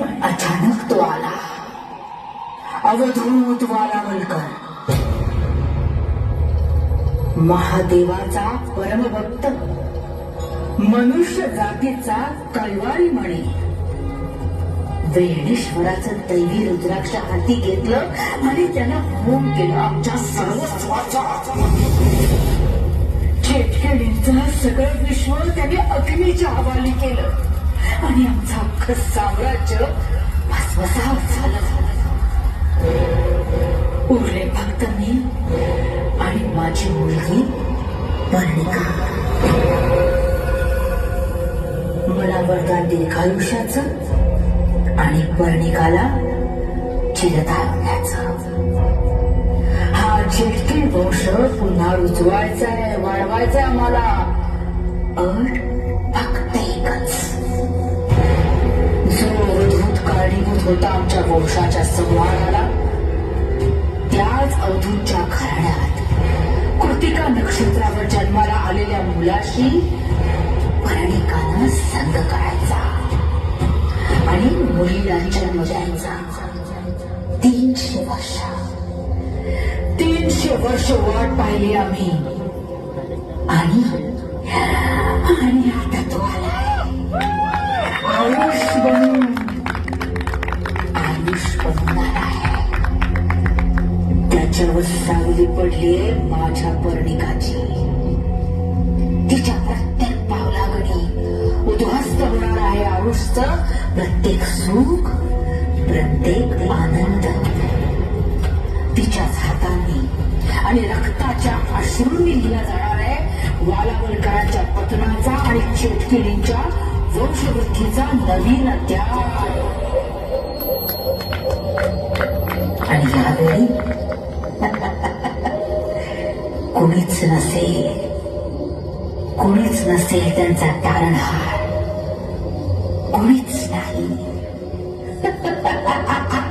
आणि अचानक तो आला. अवधूत वालावलकर महादेवाचा परमभक्त. मनुष्य जातीचा कलवारी म्हणे वेणेश्वराचं दैवी रुद्राक्ष हाती घेतलं आणि त्याला होम केलं. आमच्या सर्वस्वाचा चेटखेडींचं सगळं विश्व त्याने अग्नीच्या हवाली केलं. अख्खं साम्राज्य भस्मसात झालं. उरले फक्त मी आणि माझी मुलगी वर्णिका मला वरदान दीर्घायुष्याचं आणि वर्णिकाला चिरतारुण्याचं हा चिटकी वंश पुन्हा रुजवायचा आहे वाढवायचा आम्हाला. अट होता आमच्या वंशाच्या संहाराला त्याच अवधूतच्या घराण्यात. कृतिका नक्षत्रावर जन्माला आलेल्या मुलाशी परिणिकानं संग करायचा. आणि मुलीला जन्म द्यायचा तीनशे वर्ष. तीनशे वर्ष वाट पाहिली आम्ही. आणि आणि आता तो आला आयुष बनून सर्व सावली पडलीये माझ्या पर्णिकाची. तिच्या प्रत्येक पावलागणी उद्ध्वस्त होणार आहे आयुष्य प्रत्येक सुख प्रत्येक आनंद. तिच्याच हातांनी आणि रक्ताच्या अश्रूंनी लिहिला जाणार आहे वालावलकरांच्या पतनाचा आणि चेटकिडींच्या वंशवृद्धीचा नवीन अध्याय. आणि यावेळी कोणीच नसेल. कोणीच नसेल त्यांचा तारणहार. कोणीच नाही.